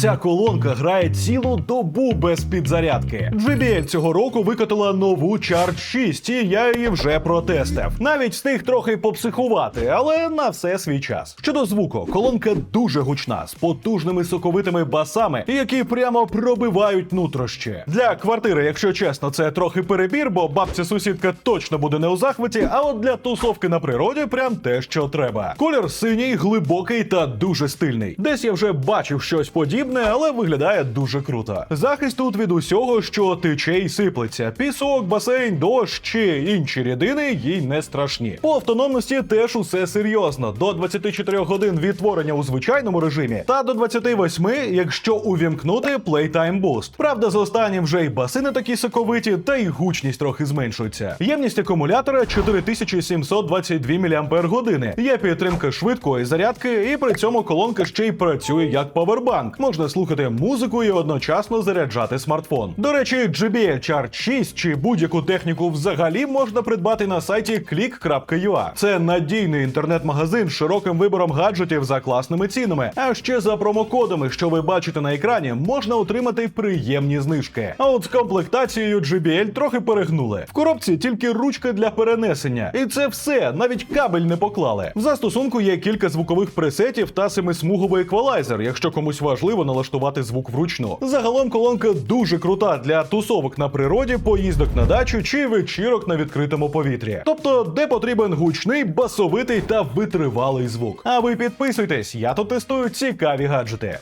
Ця колонка грає цілу добу без підзарядки. JBL цього року викотила нову Charge 6, і я її вже протестив. Навіть встиг трохи попсихувати, але на все свій час. Щодо звуку, колонка дуже гучна, з потужними соковитими басами, які прямо пробивають нутрощі. Для квартири, якщо чесно, це трохи перебір, бо бабця сусідка точно буде не у захваті. А от для тусовки на природі прям те, що треба. Колір синій, глибокий та дуже стильний. Десь я вже бачив щось подібне, але виглядає дуже круто. Захист тут від усього, що тече і сиплеться. Пісок, басейн, дощ чи інші рідини їй не страшні. По автономності теж усе серйозно. До 24 годин відтворення у звичайному режимі, та до 28, якщо увімкнути Playtime Boost. Правда, з останнім вже й баси не такі соковиті, та й гучність трохи зменшується. Ємність акумулятора 4722 мАч. Є підтримка швидкої зарядки, і при цьому колонка ще й працює як павербанк. Можна слухати музику і одночасно заряджати смартфон. До речі, JBL Charge 6 чи будь-яку техніку взагалі можна придбати на сайті click.ua. Це надійний інтернет-магазин з широким вибором гаджетів за класними цінами. А ще за промокодами, що ви бачите на екрані, можна отримати приємні знижки. А от з комплектацією JBL трохи перегнули. В коробці тільки ручка для перенесення, і це все, навіть кабель не поклали. В застосунку є кілька звукових пресетів та семисмуговий еквалайзер, якщо комусь важливо налаштувати звук вручну. Загалом колонка дуже крута для тусовок на природі, поїздок на дачу чи вечірок на відкритому повітрі. Тобто, де потрібен гучний, басовитий та витривалий звук. А ви підписуйтесь, я тут тестую цікаві гаджети.